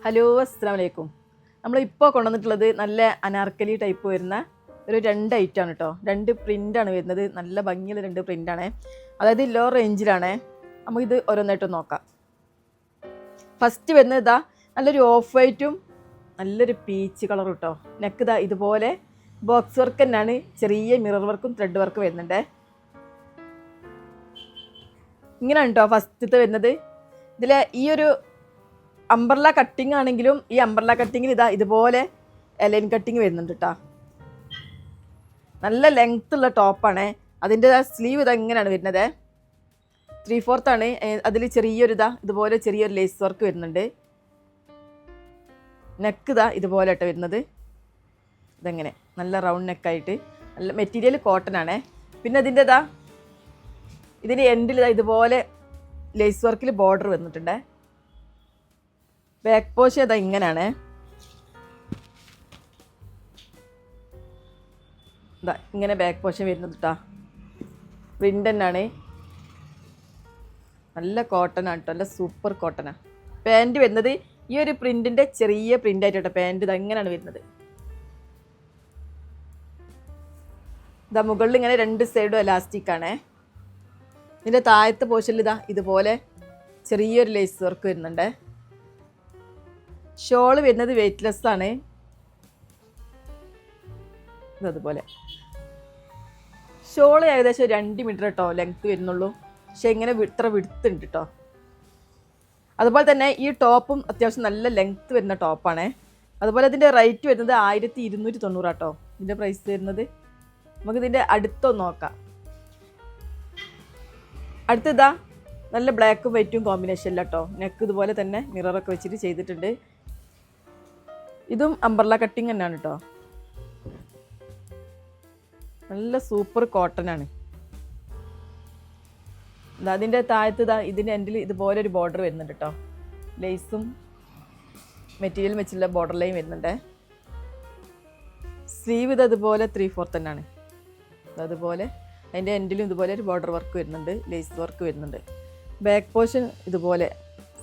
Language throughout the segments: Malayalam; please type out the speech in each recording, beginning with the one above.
ഹലോ അസ്സാം വലൈക്കും നമ്മളിപ്പോൾ കൊണ്ടുവന്നിട്ടുള്ളത് നല്ല അനാർക്കലി ടൈപ്പ് വരുന്ന ഒരു രണ്ട് ഐറ്റം ആണ് കേട്ടോ രണ്ട് പ്രിന്റാണ് വരുന്നത്. നല്ല ഭംഗിയുള്ള രണ്ട് പ്രിന്റാണ് അതായത് ലോ റേഞ്ചിലാണ് നമുക്കിത് ഓരോന്നായിട്ട് നോക്കാം. ഫസ്റ്റ് വരുന്നത് ഇതാ നല്ലൊരു ഓഫ് വൈറ്റും നല്ലൊരു പീച്ച് കളർ കേട്ടോ നെക്ക് ഇതാ ഇതുപോലെ ബോക്സ് വർക്ക് തന്നെയാണ്. ചെറിയ മിറർ വർക്കും ത്രെഡ് വർക്കും വരുന്നുണ്ട്. ഇങ്ങനെയാണ് കേട്ടോ ഫസ്റ്റത്തെ വരുന്നത്. ഇതിൽ ഈ ഒരു അംബർല കട്ടിങ് ആണെങ്കിലും ഈ അംബർല കട്ടിങ്ങിൽ ഇതാ ഇതുപോലെ എലൈൻ കട്ടിങ് വരുന്നുണ്ട് കേട്ടോ നല്ല ലെങ്ത് ഉള്ള ടോപ്പാണ് അതിന്റെ സ്ലീവ് ഇതാ ഇങ്ങനെയാണ് വരുന്നത്. ത്രീ ആണ്. അതിൽ ചെറിയൊരു ഇതാ ഇതുപോലെ ചെറിയൊരു ലേസ് വർക്ക് വരുന്നുണ്ട്. നെക്ക് ഇതാ ഇതുപോലെ ആട്ടോ വരുന്നത്. ഇതെങ്ങനെ. നല്ല റൗണ്ട് നെക്കായിട്ട് നല്ല മെറ്റീരിയൽ കോട്ടൺ ആണേ. പിന്നെ അതിന്റെ ഇതാ ഇതിന്റെ എൻഡിൽ ഇതാ ഇതുപോലെ ലേസ് വർക്കിൽ ബോർഡർ വന്നിട്ടുണ്ട്. ബാക്ക് പോഷ് അതാ ഇങ്ങനെയാണ് ഇതാ ഇങ്ങനെ ബാക്ക് പോഷൻ വരുന്നത് കേട്ടോ പ്രിന്റ് തന്നെയാണ് നല്ല കോട്ടൺ ആണ് കേട്ടോ നല്ല സൂപ്പർ കോട്ടനാണ് പാന്റ് വരുന്നത് ഈ ഒരു പ്രിന്റിന്റെ ചെറിയ പ്രിന്റ് ആയിട്ട് കേട്ടോ പാന്റ് ഇതാ ഇങ്ങനെയാണ് വരുന്നത്. ഇതാ മുകളിൽ ഇങ്ങനെ രണ്ട് സൈഡും എലാസ്റ്റിക് ആണ്. ഇതിന്റെ താഴത്തെ പോഷനിൽ ഇതാ ഇതുപോലെ ചെറിയൊരു ലേസ് വർക്ക് വരുന്നുണ്ട്. ഷോൾ വരുന്നത് വെയ്റ്റ്ലെസ് ആണ്. അതുപോലെ. ഷോൾ ഏകദേശം രണ്ട് മീറ്റർ കേട്ടോ ലെങ്ത് വരുന്നുള്ളൂ. പക്ഷെ ഇങ്ങനെ ഇത്ര വിടുത്തുണ്ട് കേട്ടോ അതുപോലെ തന്നെ ഈ ടോപ്പും അത്യാവശ്യം നല്ല ലെങ്ത് വരുന്ന ടോപ്പാണ്. അതുപോലെ ഇതിന്റെ റേറ്റ് വരുന്നത് ആയിരത്തി ഇരുന്നൂറ്റി തൊണ്ണൂറാട്ടോ ഇതിന്റെ പ്രൈസ് വരുന്നത്. നമുക്ക് ഇതിന്റെ അടുത്തൊന്ന് നോക്കാം. അടുത്തതാ നല്ല ബ്ലാക്കും വൈറ്റും കോമ്പിനേഷനില്ല കേട്ടോ നെക്ക് ഇതുപോലെ തന്നെ മിററൊക്കെ വെച്ചിട്ട് ചെയ്തിട്ടുണ്ട്. ഇതും അംബർല കട്ടിങ് തന്നെയാണ് കേട്ടോ നല്ല സൂപ്പർ കോട്ടൺ ആണ്. അതിന്റെ താഴത്ത് ഇതാ ഇതിന്റെ എൻഡിൽ ഇതുപോലെ ഒരു ബോർഡർ വരുന്നുണ്ട് കേട്ടോ ലേസും മെറ്റീരിയൽ വെച്ചുള്ള ബോർഡർ ലൈൻ വരുന്നുണ്ട്. സ്ലീവ് ഇത് അതുപോലെ ത്രീ ഫോർത്ത് തന്നെയാണ്. അതുപോലെ അതിന്റെ എൻഡിലും ഇതുപോലെ ഒരു ബോർഡർ വർക്ക് വരുന്നുണ്ട് ലേസ് വർക്ക് വരുന്നുണ്ട്. ബാക്ക് പോർഷൻ ഇതുപോലെ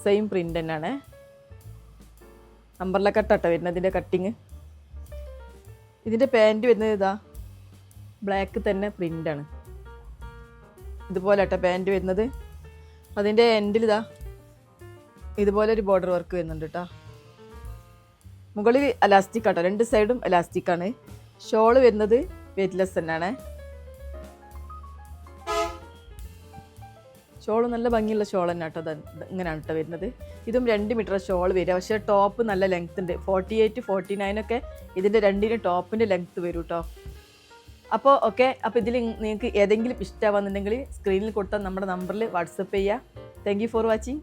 സെയിം പ്രിന്റ് തന്നെയാണ്. അമ്പർല കട്ടാട്ടോ വരുന്നത് ഇതിന്റെ കട്ടിങ് ഇതിന്റെ പാന്റ് വരുന്നത് ഇതാ. ബ്ലാക്ക് തന്നെ പ്രിന്റാണ് ഇതുപോലെ കേട്ടോ പാന്റ് വരുന്നത്. അതിന്റെ എൻഡിൽ ഇതാ. ഇതുപോലെ ഒരു ബോർഡർ വർക്ക് വരുന്നുണ്ട് കേട്ടോ മുകളിൽ അലാസ്റ്റിക് ആട്ടോ. രണ്ട് സൈഡും അലാസ്റ്റിക്കാണ് ഷോൾ വരുന്നത് വെയ്റ്റ്ലെസ് തന്നെയാണ് ഷോൾ നല്ല ഭംഗിയുള്ള ഷോൾ തന്നെ കേട്ടോ ഇങ്ങനെയാണ് കേട്ടോ വരുന്നത്. ഇതും രണ്ട് മീറ്റർ ഷോൾ വരിക. പക്ഷേ ടോപ്പ് നല്ല ലെങ്ത് ഉണ്ട്. ഫോർട്ടി എയ്റ്റ് ഫോർട്ടി നയൻ ഒക്കെ ഇതിന്റെ രണ്ടിനും ടോപ്പിന്റെ ലെങ്ത് വരും കേട്ടോ അപ്പോൾ ഓക്കെ അപ്പോൾ ഇതിൽ നിങ്ങൾക്ക് ഏതെങ്കിലും ഇഷ്ടമാവുന്നുണ്ടെങ്കിൽ സ്ക്രീനിൽ കൊടുത്താൽ നമ്മുടെ നമ്പറിൽ വാട്സപ്പ് ചെയ്യുക താങ്ക് ഫോർ വാച്ചിങ്